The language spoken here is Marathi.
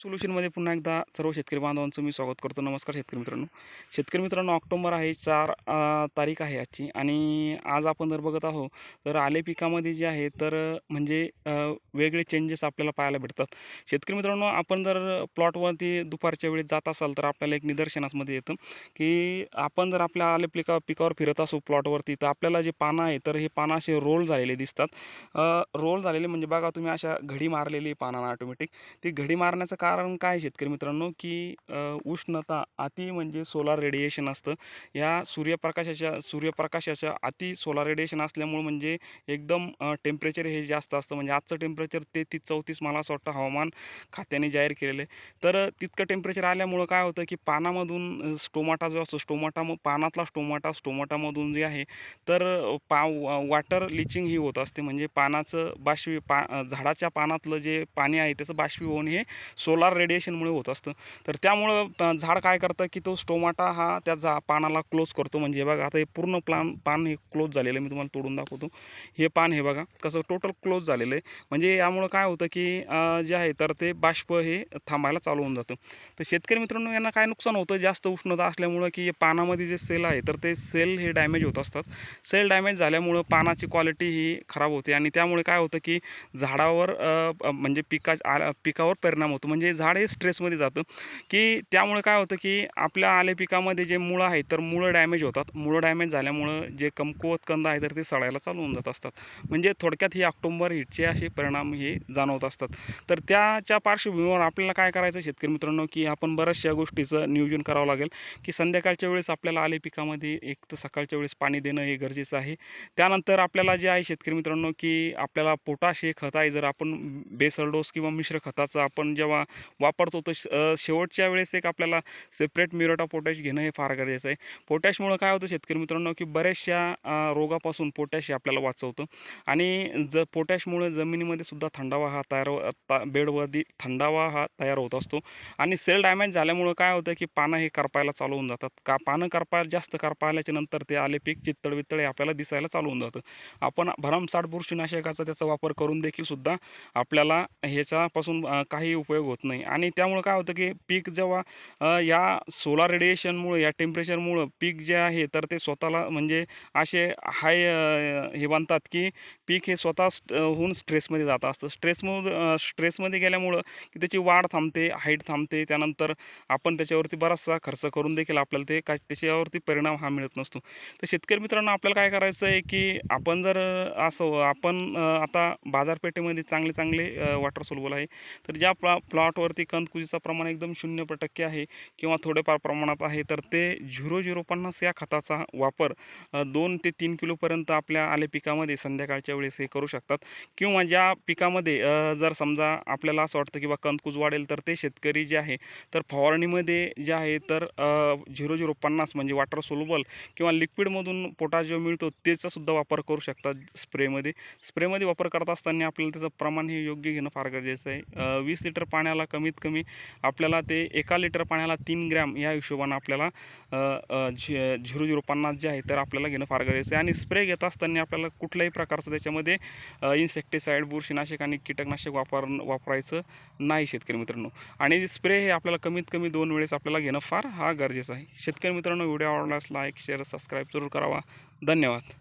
सोल्युशनमध्ये पुन्हा एकदा सर्व शेतकरी बांधवांचं मी स्वागत करतो. नमस्कार शेतकरी मित्रांनो. शेतकरी मित्रांनो ऑक्टोबर आहे चार तारीख आहे आजची आणि आज आपण जर बघत आहो तर आले पिकामध्ये जे आहे तर म्हणजे वेगळे चेंजेस आपल्याला पाहायला भेटतात. शेतकरी मित्रांनो आपण जर प्लॉटवरती दुपारच्या वेळेस जात असाल तर आपल्याला एक निदर्शनासमध्ये येतं की आपण जर आपल्या आले पिका पिकावर फिरत असू प्लॉटवरती तर आपल्याला जे पानं आहे तर हे पानं असे रोल झालेले दिसतात. रोल झालेले म्हणजे बघा तुम्ही अशा घडी मारलेली पानांना ऑटोमॅटिक ती घडी मारण्याचं कारण कारण काय शेतकरी मित्रांनो की उष्णता अति म्हणजे सोलार रेडिएशन असतं. या सूर्यप्रकाशाच्या सूर्यप्रकाशाच्या अति सोलार रेडिएशन असल्यामुळं म्हणजे एकदम टेम्परेचर हे जास्त असतं. म्हणजे आजचं टेम्परेचर तेहतीस चौतीस मला असं वाटतं हवामान खात्याने जाहीर केलेलं आहे. तर तितकं टेम्परेचर आल्यामुळं काय होतं की पानामधून स्टोमाटा जो असतो स्टोमाटा पानातला स्टोमाटा स्टोमाटामधून जे आहे तर पा वॉटर लिचिंग ही होत असते. म्हणजे पानाचं बाष्पी पा झाडाच्या पानातलं जे पाणी आहे त्याचं बाष्पीभवन हे सोलार रेडिएशनमुळे होत असतं. तर त्यामुळं झाड काय करतं की तो स्टोमाटा हा त्या जा पानाला क्लोज करतो. म्हणजे बघा आता हे पूर्ण प्लान पान हे क्लोज झालेलं आहे. मी तुम्हाला तोडून दाखवतो. हे पान हे बघा कसं टोटल क्लोज झालेलं आहे. म्हणजे यामुळं काय होतं की जे आहे तर ते बाष्प हे थांबायला चालू होऊन जातं. तर शेतकरी मित्रांनो यांना काय नुकसान होतं? जास्त उष्णता असल्यामुळं की पानामध्ये जे सेल आहे तर ते सेल हे डॅमेज होत असतात. सेल डॅमेज झाल्यामुळं पानाची क्वालिटी ही खराब होते. आणि त्यामुळे काय होतं की झाडावर म्हणजे पिका पिकावर परिणाम होतो. म्हणजे झाड हे स्ट्रेसमध्ये जातं. की त्यामुळे काय होतं की आपल्या आले पिकामध्ये जे मुळं आहेत तर मुळं डॅमेज होतात. मुळं डॅमेज झाल्यामुळं जे कमकुवत कंद आहे तर ते सडायला चालू होऊन जात असतात. म्हणजे थोडक्यात ही ऑक्टोंबर हिटचे असे परिणाम हे जाणवत असतात. तर त्याच्या पार्श्वभूमीवर आपल्याला काय करायचं शेतकरी मित्रांनो की आपण बऱ्याचशा गोष्टीचं नियोजन करावं लागेल की संध्याकाळच्या वेळेस आपल्याला आले पिकामध्ये एक तर सकाळच्या वेळेस पाणी देणं हे गरजेचं आहे. त्यानंतर आपल्याला जे आहे शेतकरी मित्रांनो की आपल्याला पोटाश हे खत आहे. जर आपण बेसल डोस किंवा मिश्र खताचं आपण जेव्हा वापरतो. तर श- शेवटच्या वेळेस एक आपल्याला सेपरेट म्युरेटा पोटॅश घेणं हे फार गरजेचं आहे. पोटॅशमुळं काय होतं शेतकरी मित्रांनो की बऱ्याचशा रोगापासून पोटॅश हे आपल्याला वाचवतं. आणि ज पोटॅशमुळं जमिनीमध्ये सुद्धा थंडावा हा तयार हो, ता बेडवरती थंडावा हा तयार होत असतो. आणि सेल डॅमेज झाल्यामुळं काय होतं की पानं हे करपायला चालू होऊन जातात. का पानं करपायला जास्त करपा आल्याच्यानंतर ते आले पीक चित्तळ वित्तळ हे आपल्याला दिसायला चालू होऊन जातं. आपण भरमसाठ बुरशीनाशकाचा त्याचा वापर करून देखील सुद्धा आपल्याला ह्याच्यापासून काही उपयोग होत नाही. नाही. आणि त्यामुळं काय होतं की पीक जेव्हा या सोलार रेडिएशनमुळं या टेम्परेचरमुळं पीक जे आहे तर ते स्वतःला म्हणजे असे हाय हे बांधतात की पीक हे स्वतः स्ट होऊन स्ट्रेसमध्ये जात असतं. स्ट्रेसमधून स्ट्रेसमध्ये गेल्यामुळं की त्याची वाढ थांबते हाईट थांबते. त्यानंतर आपण त्याच्यावरती बराचसा खर्च करून देखील आपल्याला ते काय त्याच्यावरती परिणाम हा मिळत नसतो. तर शेतकरी मित्रांनो आपल्याला काय करायचं आहे की आपण जर असं आपण आता बाजारपेठेमध्ये चांगले चांगले वॉटर सोलबल आहे तर ज्या प्लॉ प्लॉटवरती कंदकुजीचं प्रमाण एकदम शून्य प- टक्के आहे किंवा थोडेफार प्रमाणात आहे तर ते झिरो झिरो पन्नास या खताचा वापर दोन ते तीन किलोपर्यंत आपल्या आले पिकामध्ये संध्याकाळच्या वेळेस हे करू शकतात. किंवा ज्या पिकामध्ये जर समजा आपल्याला असं वाटतं किंवा कंदकूज कंदकुज वाढेल तर ते शेतकरी जे आहे तर फवारणीमध्ये जे आहे तर झिरो झिरो पन्नास म्हणजे वॉटर सोलबल किंवा लिक्विडमधून पोटा जो मिळतो त्याचा सुद्धा वापर करू शकतात स्प्रेमध्ये. स्प्रेमध्ये वापर करत असताना आपल्याला त्याचं प्रमाण हे योग्य घेणं फार गरजेचं आहे. वीस लिटर पाण्याला कमीत कमी आपल्याला ते एका लिटर पाण्याला तीन ग्रॅम या हिशोबानं आपल्याला झि झिरो झिरो पन्नास जे आहे तर आपल्याला घेणं फार गरजेचं आहे. आणि स्प्रे घेत असताना आपल्याला कुठल्याही प्रकारचं त्याच्यामध्ये इन्सेक्टिसाईड बुरशीनाशक आणि कीटकनाशक वापर वापरायचं नाही शेतकरी मित्रांनो. आणि स्प्रे हे आपल्याला कमीत कमी दोन वेळेस आपल्याला घेणं फार हा गरजेचं आहे. शेतकरी मित्रांनो व्हिडिओ आवडल्यास लाईक शेअर सबस्क्राईब जरूर करावा. धन्यवाद.